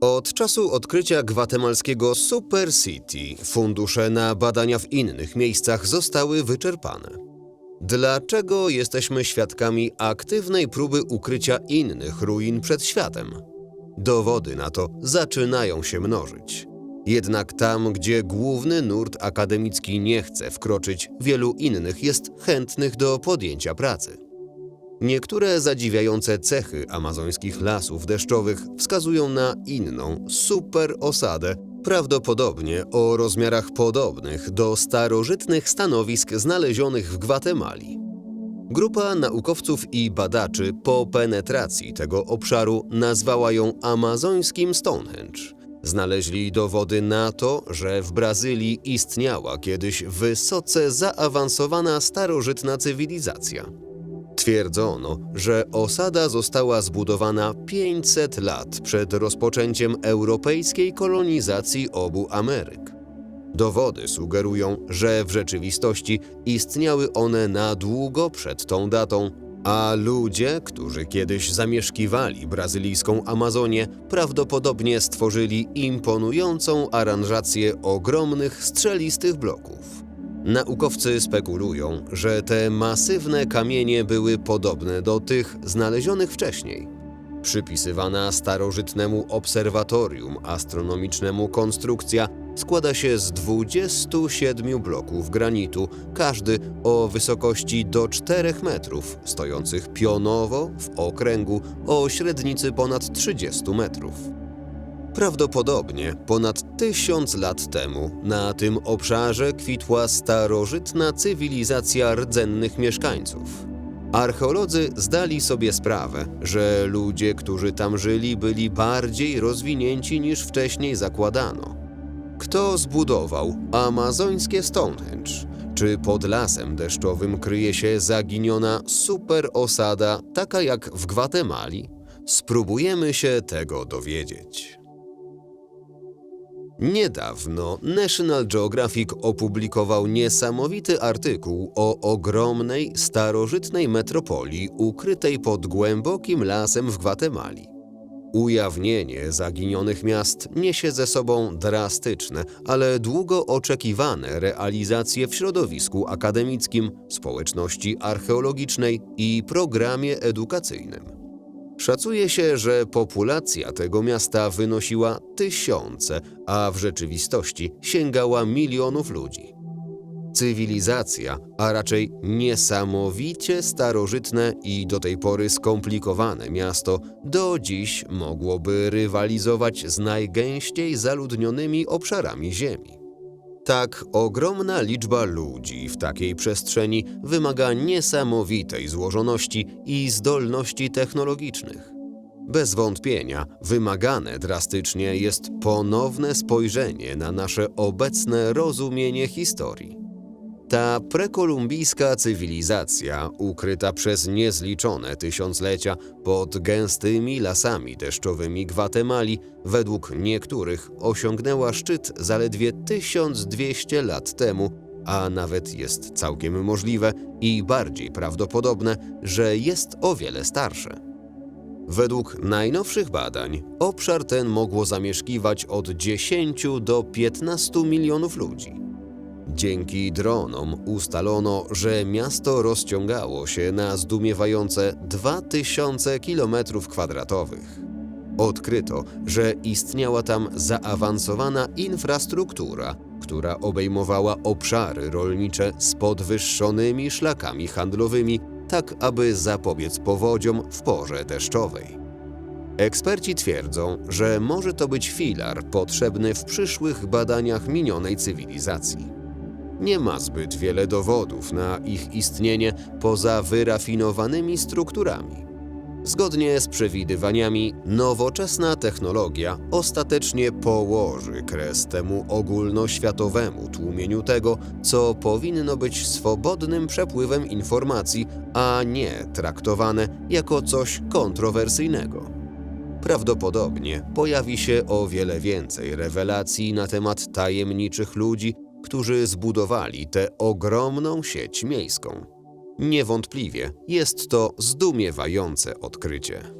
Od czasu odkrycia gwatemalskiego Super City fundusze na badania w innych miejscach zostały wyczerpane. Dlaczego jesteśmy świadkami aktywnej próby ukrycia innych ruin przed światem? Dowody na to zaczynają się mnożyć. Jednak tam, gdzie główny nurt akademicki nie chce wkroczyć, wielu innych jest chętnych do podjęcia pracy. Niektóre zadziwiające cechy amazońskich lasów deszczowych wskazują na inną, super osadę, prawdopodobnie o rozmiarach podobnych do starożytnych stanowisk znalezionych w Gwatemali. Grupa naukowców i badaczy po penetracji tego obszaru nazwała ją amazońskim Stonehenge. Znaleźli dowody na to, że w Brazylii istniała kiedyś wysoce zaawansowana starożytna cywilizacja. Twierdzono, że osada została zbudowana 500 lat przed rozpoczęciem europejskiej kolonizacji obu Ameryk. Dowody sugerują, że w rzeczywistości istniały one na długo przed tą datą, a ludzie, którzy kiedyś zamieszkiwali brazylijską Amazonię, prawdopodobnie stworzyli imponującą aranżację ogromnych strzelistych bloków. Naukowcy spekulują, że te masywne kamienie były podobne do tych znalezionych wcześniej. Przypisywana starożytnemu obserwatorium astronomicznemu konstrukcja składa się z 27 bloków granitu, każdy o wysokości do 4 metrów, stojących pionowo w okręgu o średnicy ponad 30 metrów. Prawdopodobnie ponad tysiąc lat temu na tym obszarze kwitła starożytna cywilizacja rdzennych mieszkańców. Archeolodzy zdali sobie sprawę, że ludzie, którzy tam żyli, byli bardziej rozwinięci niż wcześniej zakładano. Kto zbudował amazońskie Stonehenge? Czy pod lasem deszczowym kryje się zaginiona super osada, taka jak w Gwatemali? Spróbujemy się tego dowiedzieć. Niedawno National Geographic opublikował niesamowity artykuł o ogromnej, starożytnej metropolii ukrytej pod głębokim lasem w Gwatemali. Ujawnienie zaginionych miast niesie ze sobą drastyczne, ale długo oczekiwane realizacje w środowisku akademickim, społeczności archeologicznej i programie edukacyjnym. Szacuje się, że populacja tego miasta wynosiła tysiące, a w rzeczywistości sięgała milionów ludzi. Cywilizacja, a raczej niesamowicie starożytne i do tej pory skomplikowane miasto, do dziś mogłoby rywalizować z najgęściej zaludnionymi obszarami Ziemi. Tak ogromna liczba ludzi w takiej przestrzeni wymaga niesamowitej złożoności i zdolności technologicznych. Bez wątpienia wymagane drastycznie jest ponowne spojrzenie na nasze obecne rozumienie historii. Ta prekolumbijska cywilizacja, ukryta przez niezliczone tysiąclecia pod gęstymi lasami deszczowymi Gwatemali, według niektórych osiągnęła szczyt zaledwie 1200 lat temu, a nawet jest całkiem możliwe i bardziej prawdopodobne, że jest o wiele starsze. Według najnowszych badań obszar ten mogło zamieszkiwać od 10 do 15 milionów ludzi. Dzięki dronom ustalono, że miasto rozciągało się na zdumiewające 2000 km2. Odkryto, że istniała tam zaawansowana infrastruktura, która obejmowała obszary rolnicze z podwyższonymi szlakami handlowymi, tak aby zapobiec powodziom w porze deszczowej. Eksperci twierdzą, że może to być filar potrzebny w przyszłych badaniach minionej cywilizacji. Nie ma zbyt wiele dowodów na ich istnienie poza wyrafinowanymi strukturami. Zgodnie z przewidywaniami, nowoczesna technologia ostatecznie położy kres temu ogólnoświatowemu tłumieniu tego, co powinno być swobodnym przepływem informacji, a nie traktowane jako coś kontrowersyjnego. Prawdopodobnie pojawi się o wiele więcej rewelacji na temat tajemniczych ludzi, którzy zbudowali tę ogromną sieć miejską. Niewątpliwie jest to zdumiewające odkrycie.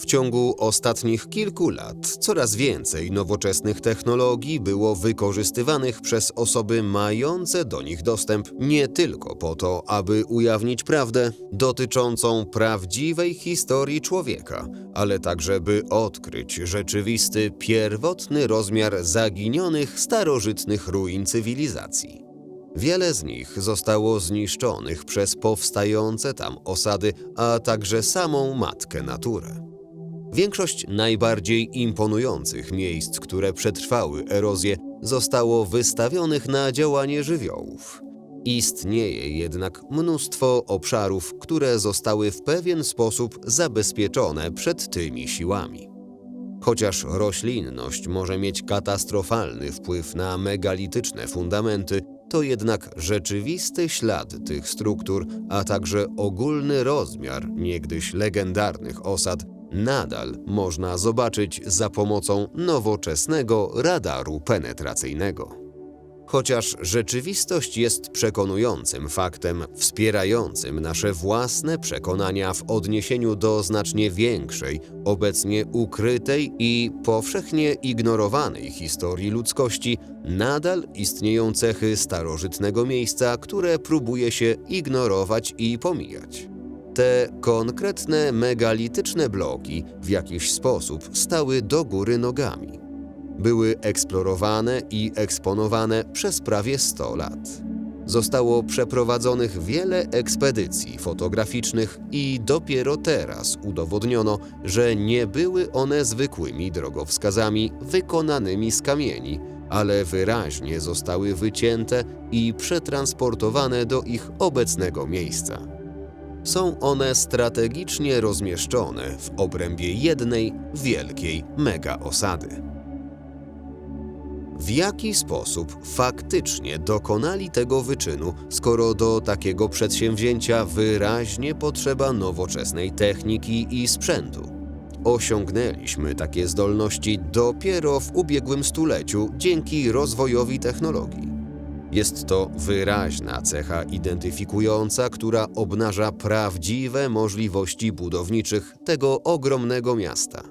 W ciągu ostatnich kilku lat coraz więcej nowoczesnych technologii było wykorzystywanych przez osoby mające do nich dostęp nie tylko po to, aby ujawnić prawdę dotyczącą prawdziwej historii człowieka, ale także by odkryć rzeczywisty, pierwotny rozmiar zaginionych starożytnych ruin cywilizacji. Wiele z nich zostało zniszczonych przez powstające tam osady, a także samą matkę naturę. Większość najbardziej imponujących miejsc, które przetrwały erozję, zostało wystawionych na działanie żywiołów. Istnieje jednak mnóstwo obszarów, które zostały w pewien sposób zabezpieczone przed tymi siłami. Chociaż roślinność może mieć katastrofalny wpływ na megalityczne fundamenty, to jednak rzeczywisty ślad tych struktur, a także ogólny rozmiar niegdyś legendarnych osad nadal można zobaczyć za pomocą nowoczesnego radaru penetracyjnego. Chociaż rzeczywistość jest przekonującym faktem wspierającym nasze własne przekonania w odniesieniu do znacznie większej, obecnie ukrytej i powszechnie ignorowanej historii ludzkości, nadal istnieją cechy starożytnego miejsca, które próbuje się ignorować i pomijać. Te konkretne megalityczne bloki w jakiś sposób stały do góry nogami. Były eksplorowane i eksponowane przez prawie 100 lat. Zostało przeprowadzonych wiele ekspedycji fotograficznych i dopiero teraz udowodniono, że nie były one zwykłymi drogowskazami wykonanymi z kamieni, ale wyraźnie zostały wycięte i przetransportowane do ich obecnego miejsca. Są one strategicznie rozmieszczone w obrębie jednej wielkiej mega osady. W jaki sposób faktycznie dokonali tego wyczynu, skoro do takiego przedsięwzięcia wyraźnie potrzeba nowoczesnej techniki i sprzętu? Osiągnęliśmy takie zdolności dopiero w ubiegłym stuleciu dzięki rozwojowi technologii. Jest to wyraźna cecha identyfikująca, która obnaża prawdziwe możliwości budowniczych tego ogromnego miasta.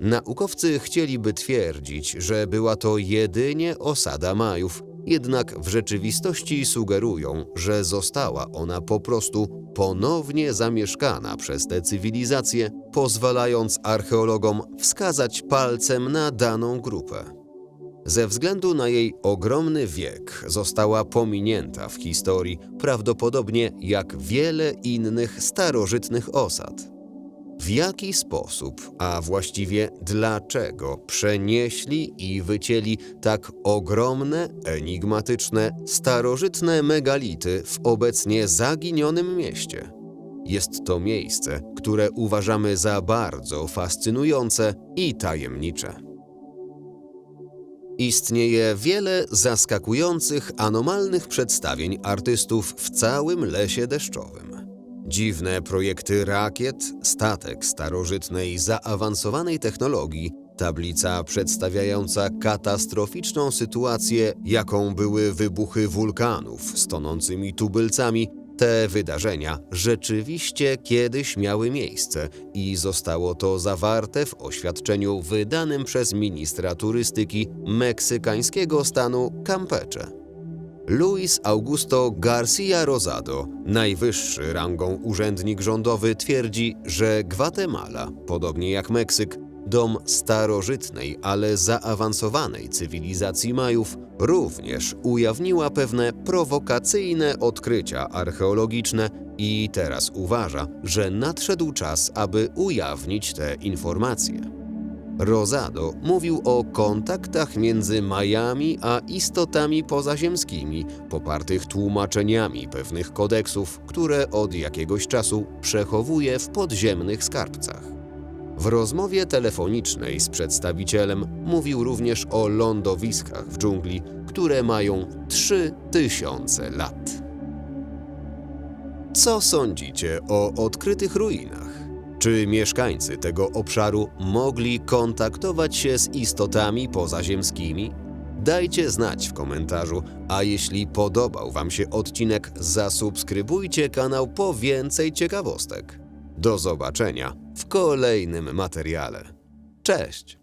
Naukowcy chcieliby twierdzić, że była to jedynie osada Majów, jednak w rzeczywistości sugerują, że została ona po prostu ponownie zamieszkana przez tę cywilizację, pozwalając archeologom wskazać palcem na daną grupę. Ze względu na jej ogromny wiek została pominięta w historii, prawdopodobnie jak wiele innych starożytnych osad. W jaki sposób, a właściwie dlaczego przenieśli i wycięli tak ogromne, enigmatyczne, starożytne megality w obecnie zaginionym mieście? Jest to miejsce, które uważamy za bardzo fascynujące i tajemnicze. Istnieje wiele zaskakujących, anomalnych przedstawień artystów w całym lesie deszczowym. Dziwne projekty rakiet, statek starożytnej, zaawansowanej technologii, tablica przedstawiająca katastroficzną sytuację, jaką były wybuchy wulkanów z tonącymi tubylcami, te wydarzenia rzeczywiście kiedyś miały miejsce i zostało to zawarte w oświadczeniu wydanym przez ministra turystyki meksykańskiego stanu Campeche. Luis Augusto Garcia Rosado, najwyższy rangą urzędnik rządowy, twierdzi, że Gwatemala, podobnie jak Meksyk, dom starożytnej, ale zaawansowanej cywilizacji Majów, również ujawniła pewne prowokacyjne odkrycia archeologiczne i teraz uważa, że nadszedł czas, aby ujawnić te informacje. Rosado mówił o kontaktach między Majami a istotami pozaziemskimi, popartych tłumaczeniami pewnych kodeksów, które od jakiegoś czasu przechowuje w podziemnych skarbcach. W rozmowie telefonicznej z przedstawicielem mówił również o lądowiskach w dżungli, które mają 3000 lat. Co sądzicie o odkrytych ruinach? Czy mieszkańcy tego obszaru mogli kontaktować się z istotami pozaziemskimi? Dajcie znać w komentarzu, a jeśli podobał Wam się odcinek, zasubskrybujcie kanał po więcej ciekawostek. Do zobaczenia w kolejnym materiale. Cześć!